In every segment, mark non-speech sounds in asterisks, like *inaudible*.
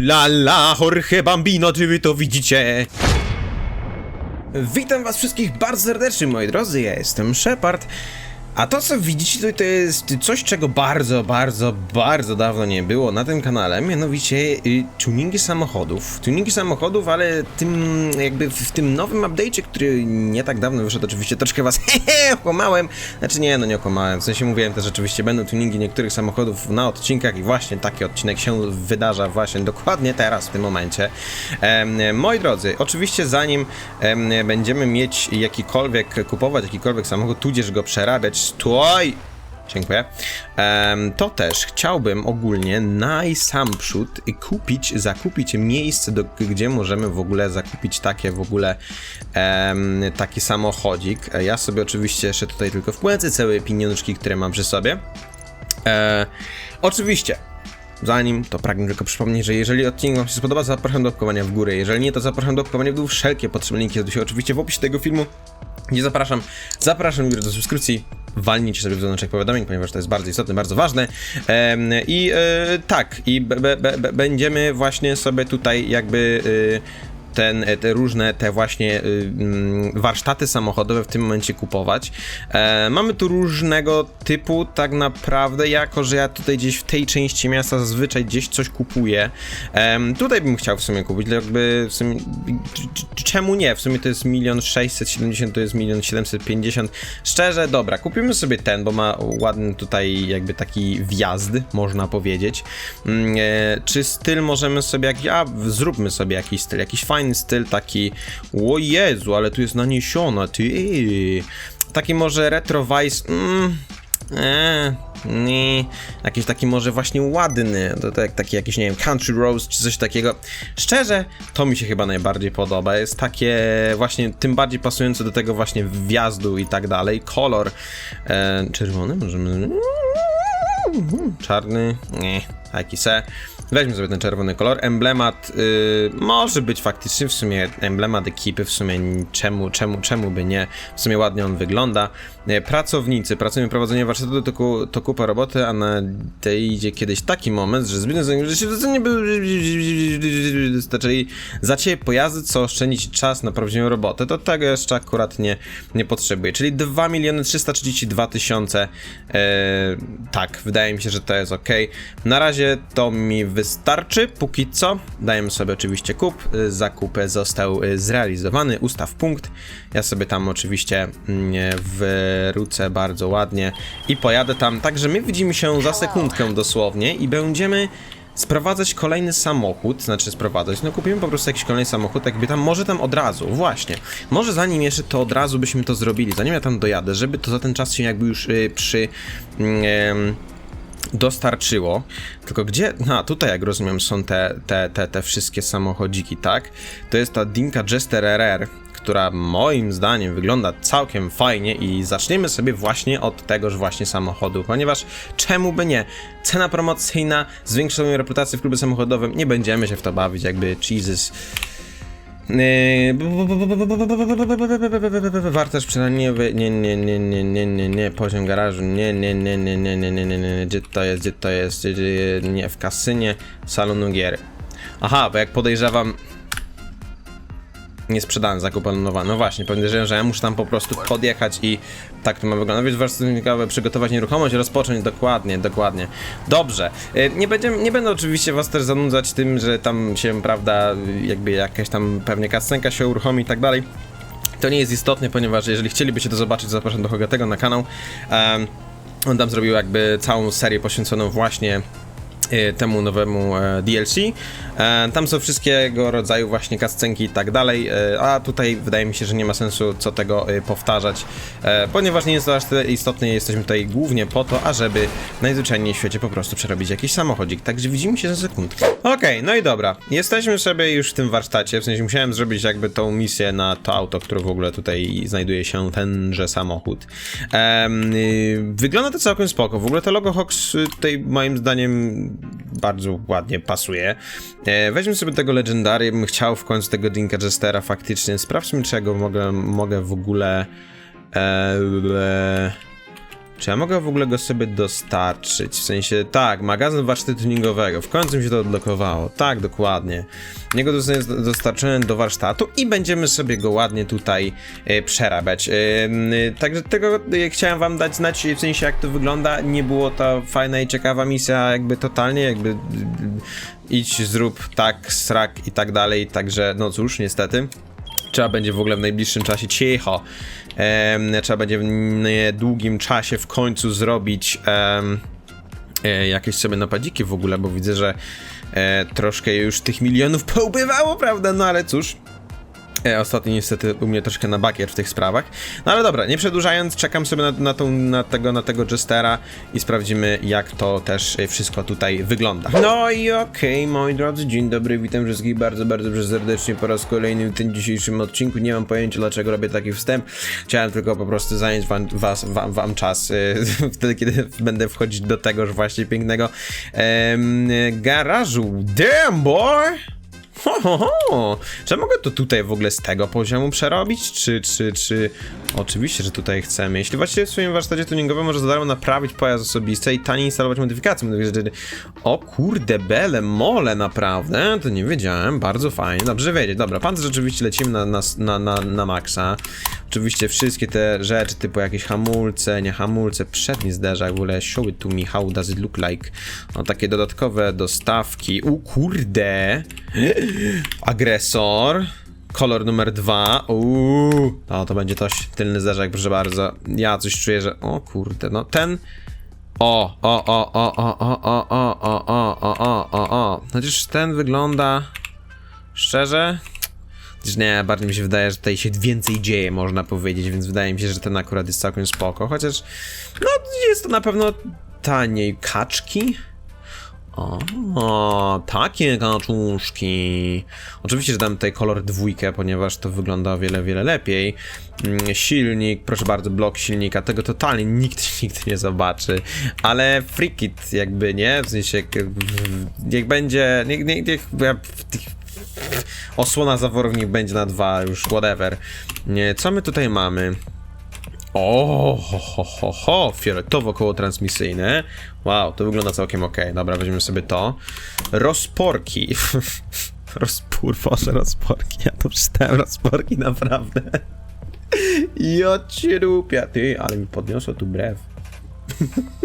Lala, Jorge Bambino, czy wy to widzicie? Witam was wszystkich bardzo serdecznie, moi drodzy, ja jestem Shepard. A to, co widzicie tutaj, to jest coś, czego bardzo, bardzo, bardzo dawno nie było na tym kanale, mianowicie y, tuningi samochodów. Tuningi samochodów, ale tym, jakby w, tym nowym update'cie, który nie tak dawno wyszedł, oczywiście troszkę was hehe, *laughs* okłamałem. Znaczy nie, no nie okłamałem, w sensie mówiłem też, że oczywiście będą tuningi niektórych samochodów na odcinkach i właśnie taki odcinek się wydarza właśnie dokładnie teraz, w tym momencie. Moi drodzy, oczywiście zanim em, będziemy mieć jakikolwiek, kupować jakikolwiek samochód, tudzież go przerabiać, stój! Dziękuję. To też chciałbym ogólnie najsamprzód kupić, zakupić miejsce, do, gdzie możemy w ogóle zakupić takie w ogóle taki samochodzik. E, Ja sobie oczywiście jeszcze tutaj tylko wpłacę całe pieniążki, które mam przy sobie. E, oczywiście, zanim to pragnę tylko przypomnieć, że jeżeli odcinek Wam się spodoba, zapraszam do łapkowania w górę. Jeżeli nie, to zapraszam do łapkowania w dół. Wszelkie potrzebne linki znajdują się oczywiście w opisie tego filmu. Nie zapraszam, zapraszam również do subskrypcji. Walnijcie sobie w dzwoneczek powiadomień, ponieważ to jest bardzo istotne, bardzo ważne. I e, tak, i będziemy właśnie sobie tutaj jakby. E, ten, te różne, te właśnie y, mm, warsztaty samochodowe w tym momencie kupować. E, mamy tu różnego typu tak naprawdę, jako że ja tutaj gdzieś w tej części miasta zazwyczaj gdzieś coś kupuję. Tutaj bym chciał w sumie kupić, jakby w sumie, czemu nie? W sumie to jest milion sześćset siedemdziesiąt, to jest milion siedemset pięćdziesiąt. Szczerze, dobra, kupimy sobie ten, bo ma ładny tutaj jakby taki wjazd, można powiedzieć. Mm, e, czy styl możemy sobie, jak ja, zróbmy sobie jakiś styl, jakiś fajny styl, taki, o Jezu, ale tu jest naniesiona, ty, taki może retro vice, mm, Eee, nie. Jakiś taki może właśnie ładny, to tak, taki jakiś, nie wiem, country roast czy coś takiego. Szczerze, to mi się chyba najbardziej podoba. Jest takie właśnie tym bardziej pasujące do tego właśnie wjazdu i tak dalej. Kolor e, czerwony możemy. Czarny, nie, taki se. Weźmy sobie ten czerwony kolor. Emblemat y, może być faktycznie w sumie emblemat ekipy, w sumie czemu, czemu, czemu by nie. W sumie ładnie on wygląda. E, Pracownicy, pracują prowadzenie warsztatu to, ku, to kupa roboty, a na tej idzie kiedyś taki moment, że zbytnio nie był czyli zacie pojazdy, co oszczędzić czas na prawdziwą robotę, to tego jeszcze akurat nie, nie potrzebuję. Czyli 2 miliony 332 tysiące. E, tak, wydaje mi się, że to jest ok. Na razie to mi wystarczy. Póki co dajemy sobie oczywiście kup. Zakup został zrealizowany. Ustaw punkt. Ja sobie tam oczywiście mm, wrócę bardzo ładnie i pojadę tam. Także my widzimy się za sekundkę dosłownie i będziemy sprowadzać kolejny samochód, znaczy sprowadzać, no kupimy po prostu jakiś kolejny samochód, jakby tam, może tam od razu, właśnie, może zanim jeszcze to od razu byśmy to zrobili, zanim ja tam dojadę, żeby to za ten czas się jakby już y, przy... em, dostarczyło. Tylko gdzie? No, tutaj jak rozumiem są te, te, te, te wszystkie samochodziki, tak? To jest ta Dinka Jester RR, która moim zdaniem wygląda całkiem fajnie i zaczniemy sobie właśnie od tegoż właśnie samochodu, ponieważ czemu by nie? Cena promocyjna zwiększa swoją reputację w klubie samochodowym, nie będziemy się w to bawić, jakby Jesus. Wartość przynajmniej nie, nie, nie, nie, nie, nie, nie, poziom garażu, nie, nie, nie, nie, nie, nie, nie, nie, nie, gdzie to jest, gdzie to jest, nie, w kasynie salonu gier. Aha, bo jak podejrzewam, nie sprzedałem zakupu nowa. No właśnie, podejrzewam, że ja muszę tam po prostu podjechać i tak to ma wyglądać. Więc warsztatnikowe przygotować nieruchomość, rozpocząć dokładnie, dokładnie. Dobrze. Y, Nie, będziemy, nie będę oczywiście was też zanudzać tym, że tam się, prawda, jakby jakaś tam pewnie kascenka się uruchomi i tak dalej. To nie jest istotne, ponieważ jeżeli chcielibyście to zobaczyć, zapraszam do Hogatego na kanał. Em, on tam zrobił jakby całą serię poświęconą właśnie temu nowemu e, DLC. E, Tam są wszystkiego rodzaju właśnie kascenki i tak dalej, e, a tutaj wydaje mi się, że nie ma sensu co tego powtarzać, ponieważ nie jest to aż tyle istotne, jesteśmy tutaj głównie po to, ażeby najzwyczajniej w świecie po prostu przerobić jakiś samochodzik, także widzimy się za sekundkę. Okej, no i dobra, jesteśmy sobie już w tym warsztacie, w sensie musiałem zrobić jakby tą misję na to auto, które w ogóle tutaj znajduje się tenże samochód. Y, wygląda to całkiem spoko, w ogóle to logo Hox y, tutaj moim zdaniem bardzo ładnie pasuje. E, weźmy sobie tego Legendary, bym chciał w końcu tego Dinka Jestera faktycznie. Sprawdźmy czego mogę, mogę w ogóle... E, Czy ja mogę w ogóle go sobie dostarczyć? W sensie, tak, magazyn warsztatu tuningowego. W końcu mi się to odblokowało. Tak, dokładnie. Niego zostanie dostarczony do warsztatu i będziemy sobie go ładnie tutaj e, przerabiać. E, także tego e, chciałem wam dać znać, w sensie jak to wygląda. Nie było to fajna i ciekawa misja, jakby totalnie, jakby y, idź, zrób tak, srak i tak dalej. Także, no cóż, niestety. Trzeba będzie w ogóle w najbliższym czasie cicho. Trzeba będzie w niedługim czasie w końcu zrobić e, jakieś sobie napadziki w ogóle, bo widzę, że e, troszkę już tych milionów *laughs* poubywało, prawda? No ale cóż. E, ostatnio niestety u mnie troszkę na bakier w tych sprawach. No ale dobra, nie przedłużając, czekam sobie na, na, tą, na, tego, na tego Jestera i sprawdzimy, jak to też e, wszystko tutaj wygląda. No i okej, moi drodzy, dzień dobry, witam wszystkich bardzo, bardzo serdecznie po raz kolejny w tym dzisiejszym odcinku. Nie mam pojęcia, dlaczego robię taki wstęp. Chciałem tylko po prostu zająć wam, was, wam, wam czas, e, *laughs* wtedy, kiedy będę wchodzić do tegoż właśnie pięknego garażu. Damn, boy! Ho, ho, ho. Czy mogę to tutaj w ogóle z tego poziomu przerobić? Czy, czy, czy... Oczywiście, że tutaj chcemy. Jeśli właściwie w swoim warsztacie tuningowym może za darmo naprawić pojazd osobisty i taniej instalować modyfikacje. O kurde, bele, mole naprawdę. To nie wiedziałem. Bardzo fajnie. Dobrze wiedzieć. Dobra, pan rzeczywiście lecimy na, na, na, na, na maksa. Oczywiście wszystkie te rzeczy typu jakieś hamulce, nie hamulce, przedni zderzak w ogóle show it to me, how does it look like. No takie dodatkowe dostawki. U kurde. Agresor. Kolor numer dwa. Uuu. No to będzie coś. Tylny zderzak, proszę bardzo. Ja coś czuję, że. O kurde, no ten. O, o, o, o, o, o, o, o, o, o, o, o, o, o. Chociaż ten wygląda. Szczerze? Nie, bardziej mi się wydaje, że tutaj się więcej dzieje, można powiedzieć, więc wydaje mi się, że ten akurat jest całkiem spoko. Chociaż, no, jest to na pewno taniej. Kaczki? O, takie kaczuszki. Oczywiście, że dam tutaj kolor dwójkę, ponieważ to wygląda o wiele, wiele lepiej. Mm, Silnik, proszę bardzo, blok silnika, tego totalnie nikt *laughs* nigdy nie zobaczy. Ale freakit jakby, nie? W sensie, niech będzie, niech, niech, niech osłona zaworów niech będzie na dwa, już whatever. Nie, co my tutaj mamy? O, ho, ho, ho, ho, fioletowo koło transmisyjne. Wow, to wygląda całkiem ok. Dobra, weźmiemy sobie to. Rozporki. *laughs* Rozpór, Boże, rozporki. Ja to przeczytałem rozporki, naprawdę. *laughs* Ja cię rupia, ty, ale mi podniosło tu brew.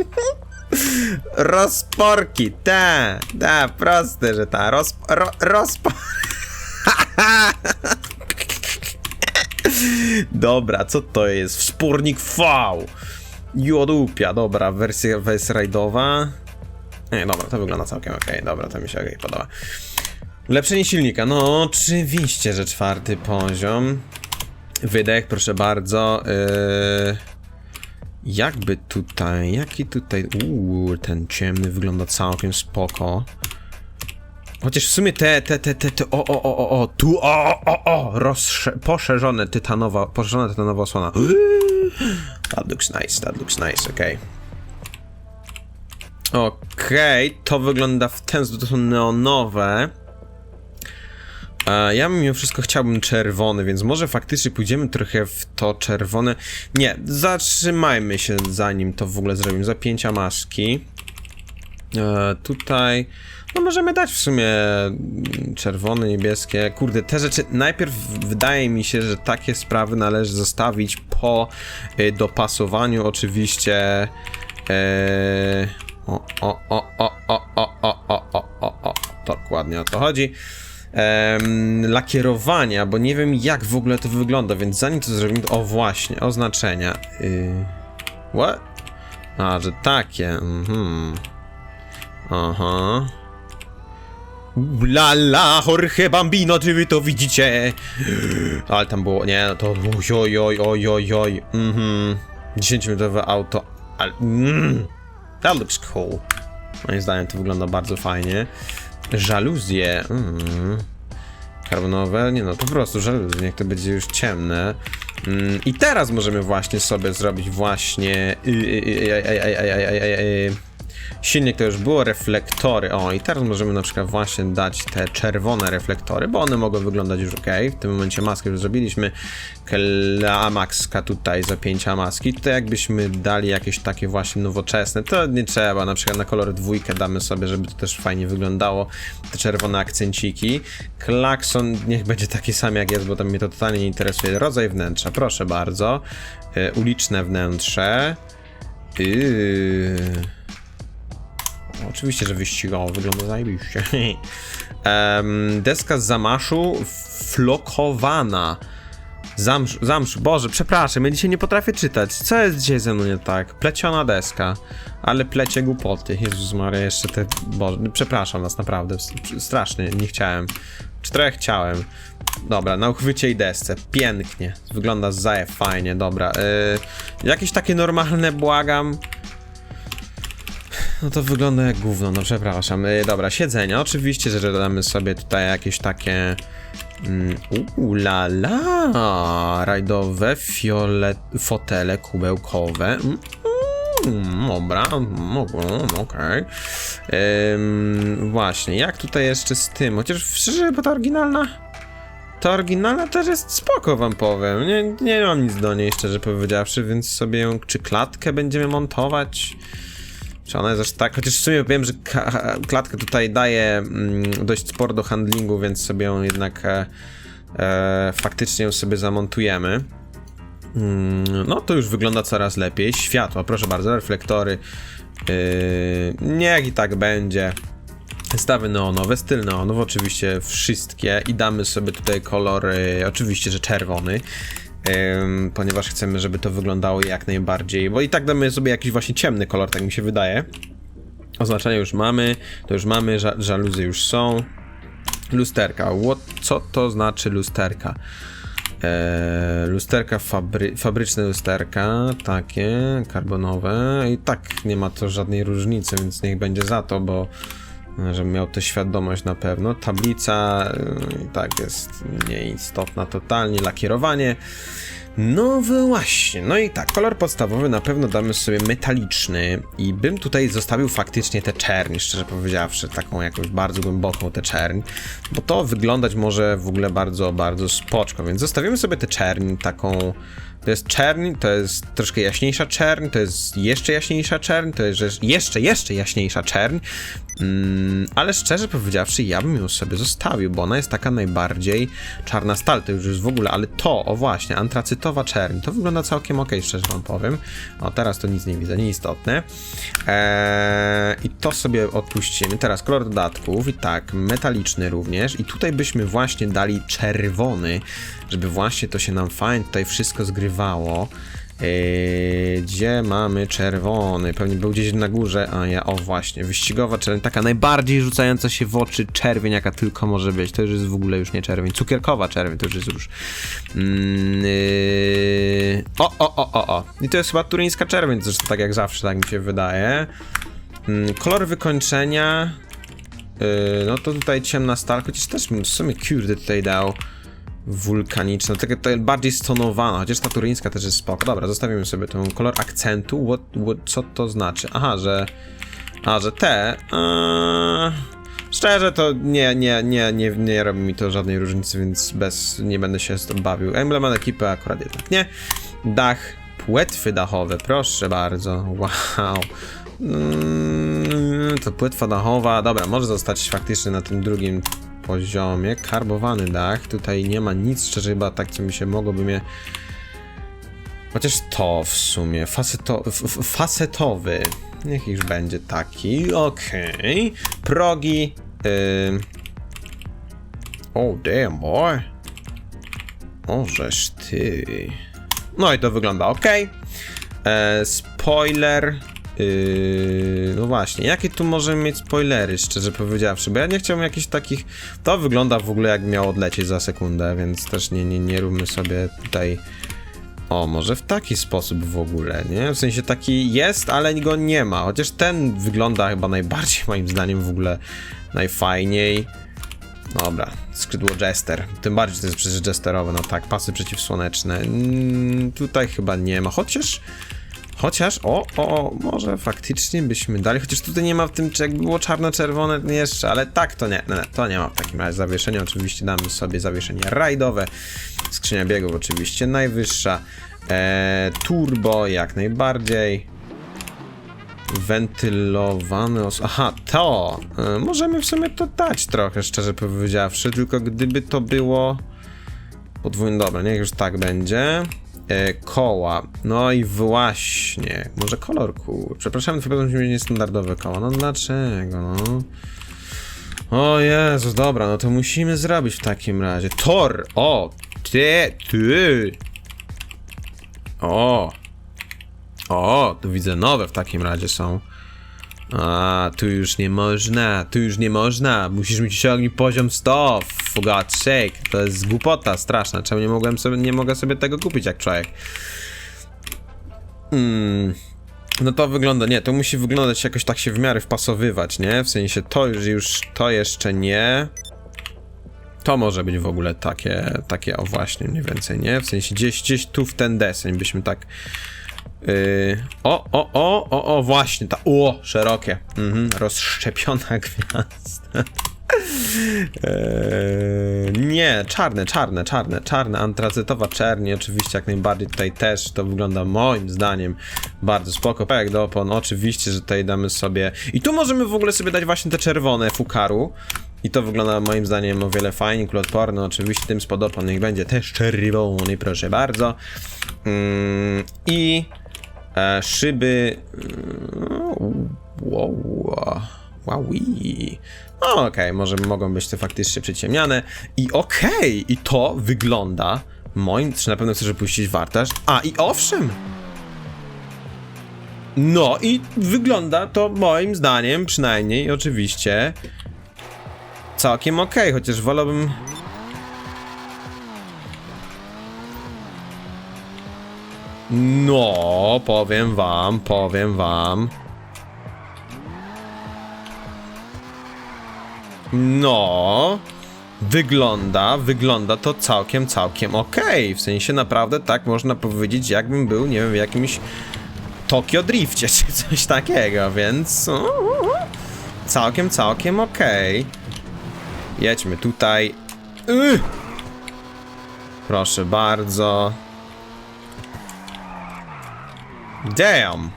*laughs* Rozporki, ta, ta, proste, że ta, roz, ro, rozpor... Dobra, co to jest? Wspornik V! Jodupia, dobra, wersja rajdowa. Nie, dobra, to wygląda całkiem okej, dobra, to mi się okej podoba. Ulepszenie silnika, no oczywiście, że czwarty poziom. Wydech, proszę bardzo. Yy... Jakby tutaj, jaki tutaj... Uuu, ten ciemny wygląda całkiem spoko. Chociaż w sumie te, te, te, te, te o, o, o, o, o, tu, o, o, o, rozsze, poszerzone tytanowa, poszerzona tytanowa osłona. *gasps* That looks nice, that looks nice, okej. Okej, to wygląda w ten sposób, to są neonowe. E, ja mimo wszystko chciałbym czerwony, więc może faktycznie pójdziemy trochę w to czerwone. Nie, zatrzymajmy się zanim to w ogóle zrobimy. Zapięcia maski. E, tutaj. No możemy dać w sumie mm, czerwone, niebieskie. Kurde, te rzeczy. Najpierw wydaje mi się, że takie sprawy należy zostawić po y, dopasowaniu oczywiście. E, o, o, o, o, o, o, o, o, o, o. Dokładnie o to chodzi. Em, lakierowania, bo nie wiem jak w ogóle to wygląda, więc zanim to zrobimy, o właśnie, oznaczenia. Y, what? A, że takie, mhm. Aha. La la, Jorge Bambino, czy wy to widzicie? Ale tam było, nie, no to oj, oj, oj, oj, oj, mhm. 10-minutowe auto, ale, mm, that looks cool. Moim zdaniem to wygląda bardzo fajnie. Żaluzje, mm. Karbonowe, nie no, po prostu żaluzje, niech to będzie już ciemne. Mm, I teraz możemy właśnie sobie zrobić właśnie... y, y, y, y, y, y, y, y, y, Silnik to już było, reflektory. O, i teraz możemy na przykład właśnie dać te czerwone reflektory, bo one mogą wyglądać już ok. W tym momencie maskę już zrobiliśmy. Klamaxka tutaj, zapięcia maski. Tutaj jakbyśmy dali jakieś takie właśnie nowoczesne, to nie trzeba. Na przykład na kolor dwójkę damy sobie, żeby to też fajnie wyglądało. Te czerwone akcenciki. Klakson niech będzie taki sam jak jest, bo tam mnie to totalnie nie interesuje. Rodzaj wnętrza, proszę bardzo. E, uliczne wnętrze. Yy. Oczywiście, że wyścigowo wygląda zajebiście. *laughs* Deska z zamaszu flokowana. Zamsz, zamsz, Boże, przepraszam, ja dzisiaj nie potrafię czytać. Co jest dzisiaj ze mną nie tak? Pleciona deska, ale plecie głupoty. Jezus Maria, jeszcze te... Boże, przepraszam was, naprawdę, strasznie, nie chciałem. Czy trochę chciałem. Dobra, na uchwycie i desce, pięknie. Wygląda zaje fajnie, dobra. Yy, jakieś takie normalne, błagam. No to wygląda jak gówno, no przepraszam. Yy, dobra, siedzenia. Oczywiście, że dodamy sobie tutaj jakieś takie... Mm, la la, rajdowe, fiolet, fotele kubełkowe. Mm, mm, dobra, mm, mm, okej. Ym, właśnie, jak tutaj jeszcze z tym? Chociaż szczerze, bo ta oryginalna... Ta oryginalna też jest spoko, wam powiem. Nie, nie mam nic do niej, szczerze powiedziawszy, więc sobie ją... Czy klatkę będziemy montować? Czy ona jest aż tak? Chociaż w sumie wiem, że ka- klatka tutaj daje mm, dość sporo do handlingu, więc sobie ją jednak e, e, faktycznie ją sobie zamontujemy. Mm, no to już wygląda coraz lepiej. Światła, proszę bardzo, reflektory. Yy, niech i tak będzie. Stawy neonowe, styl neonowy, oczywiście wszystkie i damy sobie tutaj kolor, y, oczywiście, że czerwony, ponieważ chcemy, żeby to wyglądało jak najbardziej, bo i tak damy sobie jakiś właśnie ciemny kolor, tak mi się wydaje. Oznaczenia już mamy, to już mamy, ża żaluzy już są. Lusterka, What, co to znaczy lusterka? Eee, lusterka, fabry, fabryczne lusterka, takie, karbonowe i tak nie ma to żadnej różnicy, więc niech będzie za to, bo żebym miał tę świadomość na pewno. Tablica e, i tak jest nieistotna totalnie, lakierowanie. No właśnie, no i tak, kolor podstawowy na pewno damy sobie metaliczny i bym tutaj zostawił faktycznie tę czerń, szczerze powiedziawszy, taką jakąś bardzo głęboką tę czerń, bo to wyglądać może w ogóle bardzo, bardzo spoczko, więc zostawimy sobie tę czerń taką, to jest czerń, to jest troszkę jaśniejsza czerń, to jest jeszcze jaśniejsza czerń, to jest jeszcze, jeszcze jaśniejsza czerń, mm, ale szczerze powiedziawszy, ja bym ją sobie zostawił, bo ona jest taka najbardziej czarna stal, to już jest w ogóle, ale to, o właśnie, antracytowa czerń, to wygląda całkiem ok, szczerze wam powiem. O, teraz to nic nie widzę, nieistotne. Eee, I to sobie odpuścimy. Teraz kolor dodatków i tak, metaliczny również i tutaj byśmy właśnie dali czerwony, żeby właśnie to się nam fajnie tutaj wszystko zgrywało. Eee, gdzie mamy czerwony? Pewnie był gdzieś na górze, a ja, o właśnie, wyścigowa czerwień, taka najbardziej rzucająca się w oczy czerwień, jaka tylko może być. To już jest w ogóle już nie czerwień, cukierkowa czerwień, to już jest już. Mm, yy... O, o, o, o, o. I to jest chyba turyńska czerwień, zresztą tak jak zawsze, tak mi się wydaje. Mm, kolor wykończenia. Yy, no to tutaj ciemna stal, chociaż też w sumie kurde tutaj dał wulkaniczna, taka to bardziej stonowana, chociaż ta turyńska też jest spoko. Dobra, zostawimy sobie ten kolor akcentu. What, what, co to znaczy? Aha, że... A, że te... Eee, szczerze to nie, nie, nie, nie, nie robi mi to żadnej różnicy, więc bez... nie będę się z tym bawił. Emblem ekipy akurat jednak nie. Dach, płetwy dachowe, proszę bardzo. Wow. Mm, to płetwa dachowa, dobra, może zostać faktycznie na tym drugim poziomie. Karbowany dach, tutaj nie ma nic, szczerze chyba tak, co mi się mogłoby mnie... Chociaż to w sumie, faceto, facetowy, niech już będzie taki, okej. Progi, ym... Oh damn boy. Możesz ty. No i to wygląda ok. E, spoiler. Yy, no właśnie, jakie tu możemy mieć spoilery, szczerze powiedziawszy, bo ja nie chciałbym jakichś takich. To wygląda w ogóle jak miał odlecieć za sekundę, więc też nie, nie, nie róbmy sobie tutaj. O, może w taki sposób w ogóle, nie? W sensie taki jest, ale go nie ma. Chociaż ten wygląda chyba najbardziej, *laughs* moim zdaniem, w ogóle najfajniej. Dobra, skrzydło Jester. Tym bardziej to jest przecież Jesterowe, no tak, pasy przeciwsłoneczne. Mm, tutaj chyba nie ma, chociaż Chociaż, o, o, o, może faktycznie byśmy dali, chociaż tutaj nie ma w tym, czy jakby było czarno-czerwone jeszcze, ale tak to nie, nie, to nie ma w takim razie zawieszenia, oczywiście damy sobie zawieszenie rajdowe, skrzynia biegów oczywiście najwyższa, e, turbo jak najbardziej, wentylowane os... Aha, to! E, możemy w sumie to dać trochę, szczerze powiedziawszy, tylko gdyby to było... Podwójne, dobra, niech już tak będzie. E, koła, no i właśnie, może kolorku. Przepraszam, to będą mieć niestandardowe koła. No dlaczego, no? O Jezus, dobra, no to musimy zrobić w takim razie. Tor! O! Ty! Ty! O! O, tu widzę nowe w takim razie są. A, tu już nie można, tu już nie można. Musisz mieć osiągnij poziom 100. For God's sake. To jest głupota straszna. Czemu nie mogłem sobie, nie mogę sobie tego kupić jak człowiek? Hmm. No to wygląda, nie, to musi wyglądać jakoś tak się w miarę wpasowywać, nie? W sensie to już, już to jeszcze nie. To może być w ogóle takie, takie o właśnie mniej więcej, nie? W sensie gdzieś, gdzieś tu w ten deseń byśmy tak Yy, o, o, o, o, o, właśnie, ta, o, szerokie, mhm, rozszczepiona *laughs* gwiazda. Eee, nie, czarne, czarne, czarne, czarne, antracytowa czerni, oczywiście jak najbardziej tutaj też to wygląda moim zdaniem bardzo spoko. Tak, do opon, oczywiście, że tutaj damy sobie, i tu możemy w ogóle sobie dać właśnie te czerwone fukaru. I to wygląda moim zdaniem o wiele fajniej, kuloodporne, oczywiście tym spod opon niech będzie też czerwony, proszę bardzo. Mm, I e, szyby. mm, Wow. Wowi. No, Okej, może mogą być te faktycznie przyciemniane. I okej, i to wygląda. Moim, czy na pewno chcesz puścić wartaż? A i owszem! No i wygląda to moim zdaniem, przynajmniej oczywiście, całkiem okej, chociaż wolałbym. No, powiem wam, powiem wam. No, wygląda, wygląda to całkiem, całkiem okej. W sensie naprawdę tak można powiedzieć, jakbym był, nie wiem, w jakimś Tokio Drifcie *laughs* czy coś takiego, więc całkiem, całkiem okej. Jedźmy tutaj. Yy. Proszę bardzo. Damn.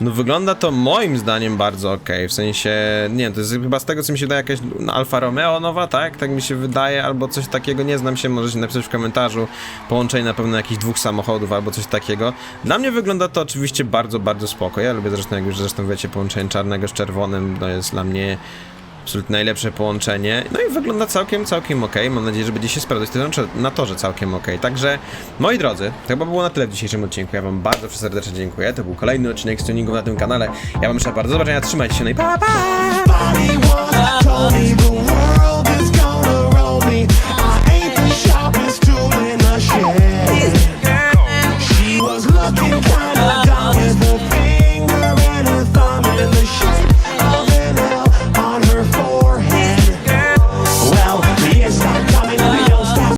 No wygląda to moim zdaniem bardzo ok, w sensie, nie to jest chyba z tego co mi się wydaje jakaś Alfa Romeo nowa, tak? Tak mi się wydaje, albo coś takiego, nie znam się, możecie napisać w komentarzu, połączenie na pewno jakichś dwóch samochodów albo coś takiego. Dla mnie wygląda to oczywiście bardzo, bardzo spoko, ja lubię zresztą, jak już zresztą wiecie, połączenie czarnego z czerwonym, to jest dla mnie absolutnie najlepsze połączenie. No i wygląda całkiem, całkiem ok. Mam nadzieję, że będzie się sprawdzać to znaczy na torze całkiem ok. Także, moi drodzy, to chyba było na tyle w dzisiejszym odcinku. Ja wam bardzo serdecznie dziękuję. To był kolejny odcinek z tuningów na tym kanale. Ja wam życzę bardzo do zobaczenia, trzymajcie się, no i pa, pa!